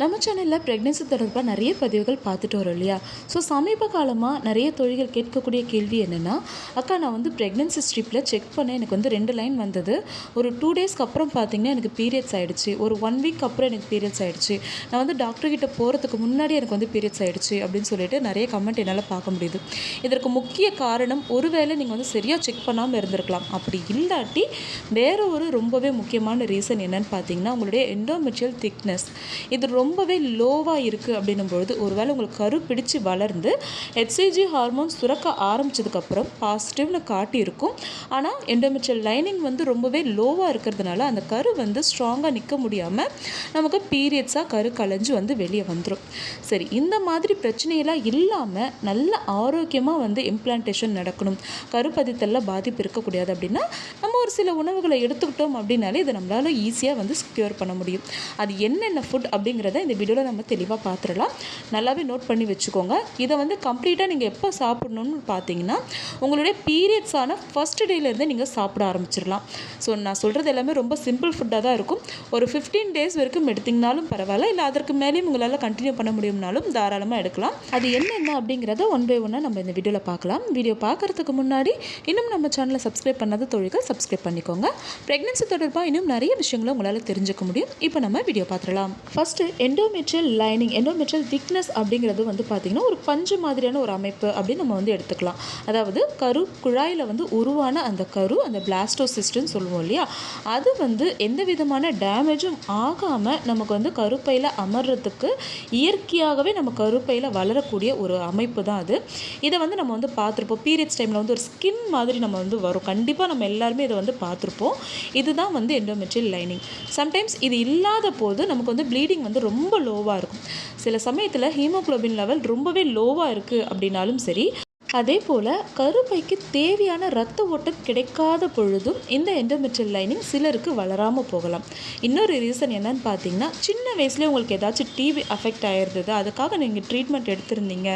நம்ம சேனலில் ப்ரெக்னென்சி தொடர்பாக நிறைய பதிவுகள் பார்த்துட்டு வரோம் இல்லையா? ஸோ சமீப காலமாக நிறைய தொழில்கள் கேட்கக்கூடிய கேள்வி என்னென்னா அக்கா நான் வந்து ப்ரெக்னென்சி ஸ்ட்ரிப்பில் செக் பண்ணேன். எனக்கு வந்து ரெண்டு லைன் வந்தது. ஒரு டூ டேஸ்க்கு அப்புறம் பார்த்தீங்கன்னா எனக்கு பீரியட்ஸ் ஆகிடுச்சு ஒரு ஒன் வீக் அப்புறம் எனக்கு பீரியட்ஸ் ஆகிடுச்சு நான் வந்து டாக்டர்கிட்ட போகிறதுக்கு முன்னாடி எனக்கு வந்து பீரியட்ஸ் ஆகிடுச்சு அப்படின்னு சொல்லிட்டு நிறைய கமெண்ட் என்னால் பார்க்க முடியுது. இதற்கு முக்கிய காரணம் ஒருவேளை நீங்கள் வந்து சரியாக செக் பண்ணாமல் இருந்திருக்கலாம். அப்படி இல்லாட்டி வேறு ஒரு ரொம்பவே முக்கியமான ரீசன் என்னன்னு பார்த்தீங்கன்னா உங்களுடைய எண்டோமெட்ரியல் திக்னஸ் இது ரொம்பவே லோவாக இருக்குது அப்படின்னும் பொழுது ஒருவேளை உங்களுக்கு கரு பிடிச்சு வளர்ந்து ஹெச்சிஜி ஹார்மோன் சுரக்க ஆரம்பிச்சதுக்கப்புறம் பாசிட்டிவ்னு காட்டியிருக்கும். ஆனால் எண்டோமெட்ரியல் லைனிங் வந்து ரொம்பவே லோவாக இருக்கிறதுனால அந்த கரு வந்து ஸ்ட்ராங்காக நிற்க முடியாமல் நமக்கு பீரியட்ஸாக கரு கலைஞ்சு வந்து வெளியே வந்துடும் சரி இந்த மாதிரி பிரச்சனையெல்லாம் இல்லாமல் நல்ல ஆரோக்கியமாக வந்து இம்ப்ளான்டேஷன் நடக்கணும். கருப்பதித்தலில் பாதிப்பு இருக்கக்கூடாது அப்படின்னா நம்ம ஒரு சில உணவுகளை எடுத்துக்கிட்டோம் அப்படின்னாலே இதை நம்மளால் ஈஸியாக வந்து ஸ்க்யூர் பண்ண முடியும். அது என்னென்ன ஃபுட் அப்படிங்கிறத இந்த வீடியோவில் நம்ம தெளிவாக பார்த்துடலாம். நல்லாவே நோட் பண்ணி வச்சுக்கோங்க. இதை வந்து கம்ப்ளீட்டாக நீங்கள் எப்போ சாப்பிடணும்னு பார்த்தீங்கன்னா உங்களுடைய பீரியட்ஸான ஃபஸ்ட் டேலேருந்து நீங்கள் சாப்பிட ஆரம்பிச்சிடலாம். ஸோ நான் சொல்கிறது எல்லாமே ரொம்ப சிம்பிள் ஃபுட்டாக தான் இருக்கும். ஒரு ஃபிஃப்டீன் டேஸ் வரைக்கும் எடுத்திங்கனாலும் பரவாயில்ல. இல்லை அதற்கு மேலேயும் உங்களால் கண்டினியூ பண்ண முடியும்னாலும் தாராளமாக எடுக்கலாம். அது என்னென்ன அப்படிங்கிறத ஒன் பை ஒன்னாக நம்ம இந்த வீடியோவில் பார்க்கலாம். வீடியோ பார்க்குறதுக்கு முன்னாடி இன்னும் நம்ம சேனலை சப்ஸ்கிரைப் பண்ணாத தொழில்கள் சப்ஸ்கிரைப் பண்ணிக்கோங்க. ப்ரெக்னென்சி தொடர்பாக இன்னும் நிறைய விஷயங்களை உங்களால் தெரிஞ்சுக்க முடியும். இப்போ நம்ம வீடியோ பார்த்துடலாம். First endometrial lining endometrial thickness அப்படிங்கிறது வந்து பார்த்திங்கன்னா ஒரு பஞ்சு மாதிரியான ஒரு அமைப்பு அப்படின்னு நம்ம வந்து எடுத்துக்கலாம். அதாவது கரு குழாயில் வந்து உருவான அந்த கரு அந்த பிளாஸ்டோசிஸ்ட்னு சொல்லுவோம் இல்லையா? அது வந்து எந்த விதமான டேமேஜும் ஆகாமல் நமக்கு வந்து கருப்பையில் அமர்றதுக்கு இயற்கையாகவே நம்ம கருப்பையில் வளரக்கூடிய ஒரு அமைப்பு தான் அது. இதை வந்து நம்ம வந்து பார்த்துருப்போம். பீரியட்ஸ் டைமில் வந்து ஒரு ஸ்கின் மாதிரி நம்ம வந்து வரும். கண்டிப்பாக நம்ம எல்லாருமே இதை வந்து பார்த்துருப்போம். இதுதான் வந்து எண்டோமெட்ரியல் லைனிங் சம்டைம்ஸ் இது இல்லாத போது நமக்கு வந்து ப்ளீடிங் வந்து ரொம்ப லோவாக இருக்கும். சில சமயத்தில் ஹீமோகுளோபின் லெவல் ரொம்பவே லோவாக இருக்குது அப்படின்னாலும் சரி அதே போல் கருப்பைக்கு தேவையான ரத்த ஓட்டம் கிடைக்காத பொழுதும் இந்த எண்டோமெட்ரியல் லைனிங் சிலருக்கு வளராமல் போகலாம். இன்னொரு ரீசன் என்னன்னு பார்த்தீங்கன்னா சின்ன வயசுலேயே உங்களுக்கு ஏதாச்சும் டிவி அஃபெக்ட் ஆகிருந்தது அதுக்காக நீங்கள் ட்ரீட்மெண்ட் எடுத்திருந்தீங்க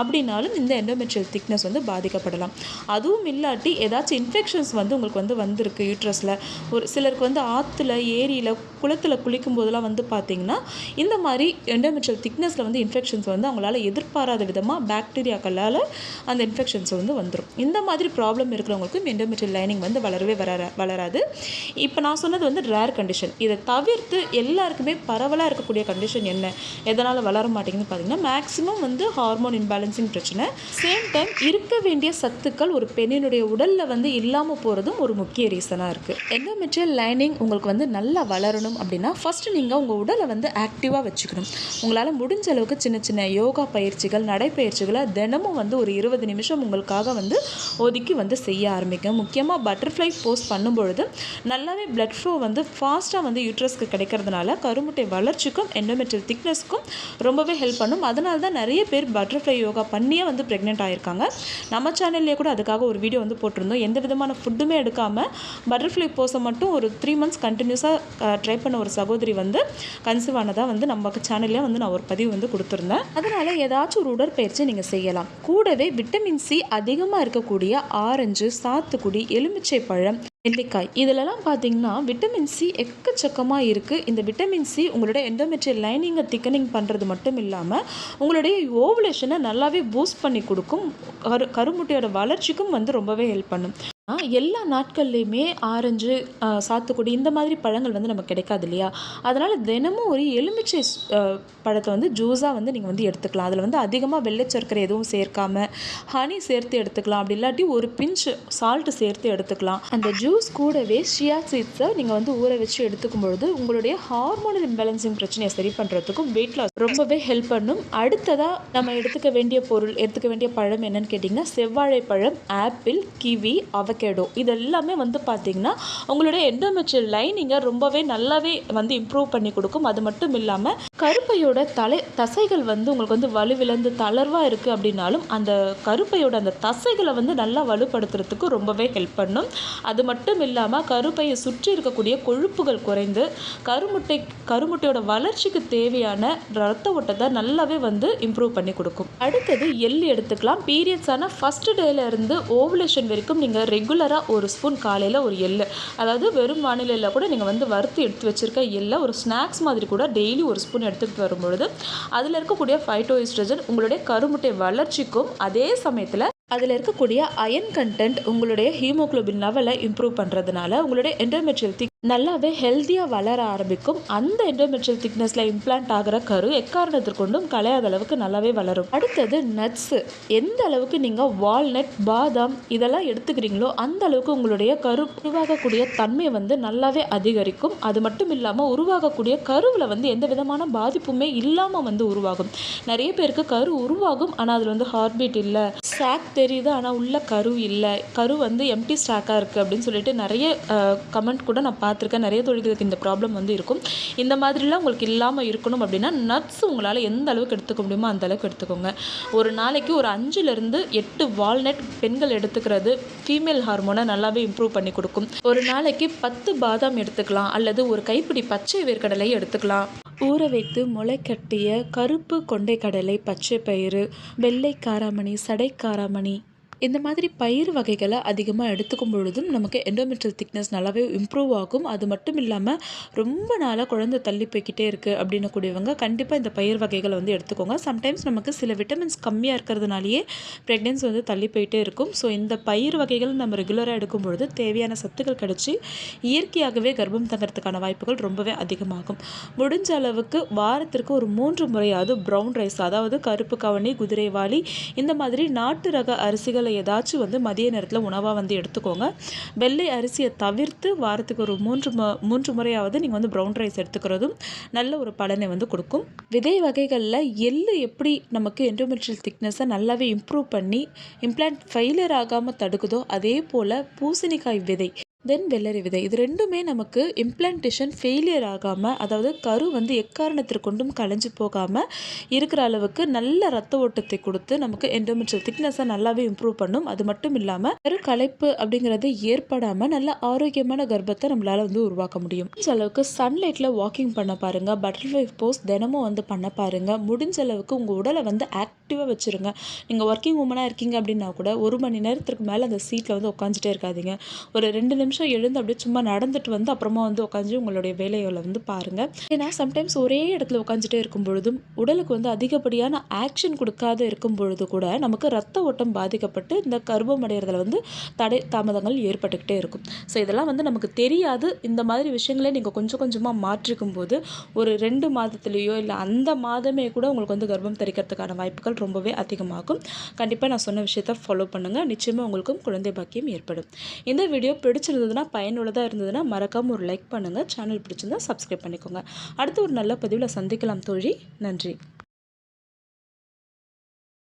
அப்படின்னாலும் இந்த எண்டோமெட்ரியல் திக்னஸ் வந்து பாதிக்கப்படலாம். அதுவும் இல்லாட்டி ஏதாச்சும் இன்ஃபெக்ஷன்ஸ் வந்து உங்களுக்கு வந்து வந்திருக்கு யூட்ரஸில் ஒரு சிலருக்கு வந்து ஆற்றுல ஏரியில் குளத்தில் குளிக்கும் போதெல்லாம் வந்து பார்த்தீங்கன்னா இந்த மாதிரி எண்டோமெட்ரியல் திக்னஸில் வந்து இன்ஃபெக்ஷன்ஸ் வந்து அவங்களால எதிர்பாராத விதமாக பாக்டீரியாக்களால் அந்த இன்ஃபெக்ஷன்ஸ் வந்து வந்துடும் இந்த மாதிரி ப்ராப்ளம் இருக்கிறவங்களுக்கும் எண்டோமெட்ரியல் லைனிங் வந்து வளரவே வளர வளராது. இப்போ நான் சொன்னது வந்து ரேர் கண்டிஷன் இதை தவிர்த்து எல்லாருக்குமே பரவலாக இருக்கக்கூடிய கண்டிஷன் என்ன? எதனால் வளர மாட்டேங்குதுன்னு பார்த்தீங்கன்னா மேக்ஸிமம் வந்து ஹார்மோன் இன்பேலன்சிங் பிரச்சனை. சேம் டைம் இருக்க வேண்டிய சத்துக்கள் ஒரு பெண்ணினுடைய உடலில் வந்து இல்லாமல் போகிறதும் ஒரு முக்கிய ரீசனாக இருக்குது எண்டோமெட்ரியல் லைனிங் உங்களுக்கு வந்து நல்லா வளரணும் அப்படின்னா ஃபஸ்ட்டு நீங்கள் உங்கள் உடலை வந்து ஆக்டிவாக வச்சுக்கணும். உங்களால் முடிஞ்ச அளவுக்கு சின்ன சின்ன யோகா பயிற்சிகள் நடைப்பயிற்சிகளை தினமும் வந்து ஒரு இருபது நிமிஷம் உங்களுக்காக வந்து ஒதுக்கி வந்து செய்ய ஆரம்பிக்க முக்கியமாக பட்டர்ஃப்ளை போஸ்ட் பண்ணும்பொழுது நல்லாவே பிளட் ஃப்ளோ வந்து ஃபாஸ்ட்டாக வந்து யூட்ரஸ்க்கு கிடைக்கிறதுனால கருமுட்டை வளர்ச்சிக்கும் எண்டோமெட்ரியல் திக்னஸ்க்கும் ரொம்பவே ஹெல்ப் பண்ணும். அதனால தான் நிறைய பேர் பட்டர்ஃப்ளை யோகா பண்ணியே வந்து ப்ரெக்னென்ட் ஆகியிருக்காங்க நம்ம சேனல்லே கூட அதுக்காக ஒரு வீடியோ வந்து போட்டிருந்தோம். எந்த விதமான ஃபுட்டுமே எடுக்காமல் பட்டர்ஃப்ளை போஸை மட்டும் ஒரு த்ரீ மந்த்ஸ் கண்டினியூஸாக ட்ரை பண்ண ஒரு சகோதரி வந்து கன்சீவ் ஆனதாக வந்து நம்ம சேனல்லே வந்து நான் ஒரு பதிவு வந்து கொடுத்துருந்தேன். அதனால் ஏதாச்சும் ஒரு உடற்பயிற்சி நீங்கள் செய்யலாம். கூடவே விட்டமின் சி அதிகமாக இருக்கக்கூடிய ஆரஞ்சு சாத்துக்குடி எலுமிச்சை பழம் நெல்லிக்காய் இதிலெல்லாம் பார்த்தீங்கன்னா விட்டமின் சி எக்கச்சக்கமாக இருக்குது இந்த விட்டமின் சி உங்களோட எண்டோமெட்ரியல் லைனிங்கை திக்கனிங் பண்ணுறது மட்டும் இல்லாமல் உங்களுடைய ஓவுலேஷனை நல்லாவே பூஸ்ட் பண்ணி கொடுக்கும். கரு கருமுட்டையோட வளர்ச்சிக்கும் வந்து ரொம்பவே ஹெல்ப் பண்ணும். எல்லா நாட்கள்லையுமே ஆரஞ்சு சாத்துக்குடி இந்த மாதிரி பழங்கள் வந்து நமக்கு கிடைக்காது இல்லையா? அதனால் தினமும் ஒரு எலுமிச்சை பழத்தை வந்து ஜூஸாக வந்து நீங்கள் வந்து எடுத்துக்கலாம். அதில் வந்து அதிகமாக வெள்ளை சர்க்கரை எதுவும் சேர்க்காம ஹனி சேர்த்து எடுத்துக்கலாம். அப்படி இல்லாட்டி ஒரு பிஞ்ச் சால்ட்டு சேர்த்து எடுத்துக்கலாம். அந்த ஜூஸ் கூடவே ஷியா சீட்ஸை நீங்கள் வந்து ஊற வச்சு எடுத்துக்கும் பொழுது உங்களுடைய ஹார்மோனல் இம்பேலன்சிங் பிரச்சனையை சரி பண்ணுறதுக்கும் வெயிட் லாஸ் ரொம்பவே ஹெல்ப் பண்ணும். அடுத்ததாக நம்ம எடுத்துக்க வேண்டிய பொருள் எடுத்துக்க வேண்டிய பழம் என்னன்னு கேட்டிங்கன்னா செவ்வாழை பழம் ஆப்பிள் கிவி அவகேடோ இது எல்லாமே வந்து பார்த்திங்கன்னா உங்களுடைய எண்டோமெட்ரியல் லைனிங்கை ரொம்பவே நல்லாவே வந்து இம்ப்ரூவ் பண்ணி கொடுக்கும். அது மட்டும் இல்லாமல் கருப்பையோட தலை தசைகள் வந்து உங்களுக்கு வந்து வலுவிழந்து தளர்வாக இருக்குது அப்படின்னாலும் அந்த கருப்பையோட அந்த தசைகளை வந்து நல்லா வலுப்படுத்துறதுக்கு ரொம்பவே ஹெல்ப் பண்ணும். அது மட்டும் இல்லாமல் கருப்பையை சுற்றி இருக்கக்கூடிய கொழுப்புகள் குறைந்து கருமுட்டை கருமுட்டையோட வளர்ச்சிக்கு தேவையான ரத்த ஓட்டத்தை நல்லாவே வந்து இம்ப்ரூவ் பண்ணி கொடுக்கும். அடுத்தது எள் எடுத்துக்கலாம். பீரியட்ஸான ஃபஸ்ட்டு டேலேருந்து ஓவுலேஷன் வரைக்கும் நீங்கள் ரெகுலராக ஒரு ஸ்பூன் காலையில் ஒரு எள்ளு. அதாவது வெறும் வானிலையில் கூட நீங்கள் வந்து வறுத்து எடுத்து வச்சுருக்க எள்ளை ஒரு ஸ்நாக்ஸ் மாதிரி கூட டெய்லி ஒரு ஸ்பூன் எடுத்துகிட்டு வரும்பொழுது அதில் இருக்கக்கூடிய ஃபைட்டோ உங்களுடைய கருமுட்டை வளர்ச்சிக்கும் அதே சமயத்தில் அதில் இருக்கக்கூடிய அயன் கண்டென்ட் உங்களுடைய ஹீமோகுளோபின் லெவலை இம்ப்ரூவ் பண்ணுறதுனால உங்களுடைய எண்டோமெட்ரியல் திக் நல்லாவே ஹெல்த்தியாக வளர ஆரம்பிக்கும். அந்த எண்டோமெட்ரியல் திக்னஸில் இம்ப்ளான்ட் ஆகிற கரு எக்காரணத்திற்கொண்டும் கலையாத அளவுக்கு நல்லாவே வளரும். அடுத்தது நட்ஸு எந்த அளவுக்கு நீங்கள் வால்நட் பாதாம் இதெல்லாம் எடுத்துக்கிறீங்களோ அந்த அளவுக்கு உங்களுடைய கரு உருவாகக்கூடிய தன்மை வந்து நல்லாவே அதிகரிக்கும். அது மட்டும் இல்லாமல் உருவாகக்கூடிய கருவில் வந்து எந்த விதமான பாதிப்புமே இல்லாமல் வந்து உருவாகும். நிறைய பேருக்கு கரு உருவாகும் ஆனால் அதில் வந்து ஹார்ட் பீட் இல்லை. ஸ்டாக் தெரியுது ஆனால் உள்ள கரு இல்லை. கரு வந்து எம்டி ஸ்டாக்காக இருக்குது அப்படின்னு சொல்லிட்டு நிறைய கமெண்ட் கூட நான் பார்த்துருக்கேன் நிறைய தொழில்களுக்கு இந்த ப்ராப்ளம் வந்து இருக்கும். இந்த மாதிரிலாம் உங்களுக்கு இல்லாமல் இருக்கணும் அப்படின்னா நட்ஸ் உங்களால் எந்த அளவுக்கு எடுத்துக்க முடியுமோ அந்த அளவுக்கு எடுத்துக்கோங்க. ஒரு நாளைக்கு ஒரு அஞ்சுலேருந்து எட்டு வால்நட் பெண்கள் எடுத்துக்கிறது ஃபீமேல் ஹார்மோனை நல்லாவே இம்ப்ரூவ் பண்ணி கொடுக்கும். ஒரு நாளைக்கு பத்து பாதாம் எடுத்துக்கலாம் அல்லது ஒரு கைப்பிடி பச்சை வேர்க்கடலை எடுத்துக்கலாம். ஊற வைத்து முளைக்கட்டிய கருப்பு கொண்டைக்கடலை பச்சை பயிறு வெள்ளை காராமணி சடை காராமணி இந்த மாதிரி பயிர் வகைகளை அதிகமாக எடுத்துக்கும் பொழுதும் நமக்கு எண்டோமெட்ரியல் திக்னஸ் நல்லாவே இம்ப்ரூவ் ஆகும். அது மட்டும் இல்லாமல் ரொம்ப நாளாக குழந்தை தள்ளி போய்க்கிட்டே இருக்குது அப்படின்னக்கூடியவங்க கண்டிப்பாக இந்த பயிர் வகைகளை வந்து எடுத்துக்கோங்க. சம்டைம்ஸ் நமக்கு சில விட்டமின்ஸ் கம்மியாக இருக்கிறதுனாலேயே ப்ரெக்னென்சி வந்து தள்ளி போயிட்டே இருக்கும். ஸோ இந்த பயிர் வகைகள் நம்ம ரெகுலராக எடுக்கும் பொழுது தேவையான சத்துக்கள் கிடச்சி இயற்கையாகவே கர்ப்பம் தங்கிறதுக்கான வாய்ப்புகள் ரொம்பவே அதிகமாகும். முடிஞ்ச அளவுக்கு வாரத்திற்கு ஒரு மூன்று முறையாவது ப்ரௌன் ரைஸ் அதாவது கருப்பு கவனி குதிரைவாளி இந்த மாதிரி நாட்டு ரக அரிசிகளை ஏதாச்சும் வந்து மதிய நேரத்தில் உணவாக வந்து எடுத்துக்கோங்க. வெள்ளை அரிசியை தவிர்த்து வாரத்துக்கு ஒரு மூன்று மூன்று முறையாவது நீங்கள் வந்து ப்ரௌன் ரைஸ் எடுத்துக்கிறதும் நல்ல ஒரு பலனை வந்து கொடுக்கும். விதை வகைகளில் எள்ளு எப்படி நமக்கு எண்டோமெட்ரியல் திக்னஸை நல்லாவே இம்ப்ரூவ் பண்ணி இம்ப்ளான்ட் ஃபெயிலியர் ஆகாமல் தடுக்குதோ அதே போல் பூசணிக்காய் விதை தென் வெள்ளரி விதை இது ரெண்டுமே நமக்கு இம்ப்ளான்டேஷன் ஃபெயிலியர் ஆகாமல் அதாவது கரு வந்து எக்காரணத்திற்கொண்டும் களைஞ்சு போகாமல் இருக்கிற அளவுக்கு நல்ல ரத்த ஓட்டத்தை கொடுத்து நமக்கு எண்டோமெட்ரியல் திக்னஸை நல்லாவே இம்ப்ரூவ் பண்ணும். அது மட்டும் இல்லாமல் கரு களைப்பு அப்படிங்கிறது ஏற்படாமல் நல்ல ஆரோக்கியமான கர்ப்பத்தை நம்மளால் வந்து உருவாக்க முடியும். முடிஞ்ச அளவுக்கு சன்லைட்டில் வாக்கிங் பண்ண பாருங்கள் பட்டர்ஃப்ளை போஸ் தினமும் வந்து பண்ண பாருங்கள் முடிஞ்ச அளவுக்கு உங்கள் உடலை வந்து ஆக்டிவாக வச்சுருங்க. நீங்கள் ஒர்க்கிங் உமனாக இருக்கீங்க அப்படின்னா கூட ஒரு மணி நேரத்துக்கு மேலே அந்த சீட்டில் வந்து உட்காந்துட்டே இருக்காதீங்க. ஒரு ரெண்டு நிமிஷம் நிமிஷம் எழுந்து அப்படியே சும்மா நடந்துட்டு வந்து அப்புறமா வந்து உட்காந்து உங்களுடைய வேலைகளை வந்து பாருங்கள் ஏன்னா சம்டைம்ஸ் ஒரே இடத்துல உட்காந்துட்டே இருக்கும் பொழுதும் உடலுக்கு வந்து அதிகப்படியான ஆக்ஷன் கொடுக்காத இருக்கும் பொழுது கூட நமக்கு ரத்த ஓட்டம் பாதிக்கப்பட்டு இந்த கர்ப்பம் அடைகிறதுல வந்து தடை தாமதங்கள் ஏற்பட்டுக்கிட்டே இருக்கும். ஸோ இதெல்லாம் வந்து நமக்கு தெரியாது. இந்த மாதிரி விஷயங்களே நீங்கள் கொஞ்சம் கொஞ்சமாக மாற்றிக்கும் போது ஒரு ரெண்டு மாதத்துலேயோ இல்லை அந்த மாதமே கூட உங்களுக்கு வந்து கர்ப்பம் தரிக்கிறதுக்கான வாய்ப்புகள் ரொம்பவே அதிகமாகும். கண்டிப்பாக நான் சொன்ன விஷயத்த ஃபாலோ பண்ணுங்கள் நிச்சயமாக உங்களுக்கும் குழந்தை பாக்கியம் ஏற்படும். இந்த வீடியோ பிடிச்சிருந்தது பிடிச்சிருந்ததுன்னா பயனுள்ளதாக இருந்ததுன்னா மறக்காமல் ஒரு லைக் பண்ணுங்கள் சேனல் பிடிச்சிருந்தா சப்ஸ்கிரைப் பண்ணிக்கோங்க. அடுத்து ஒரு நல்ல பதிவில் சந்திக்கலாம் தோழி. நன்றி.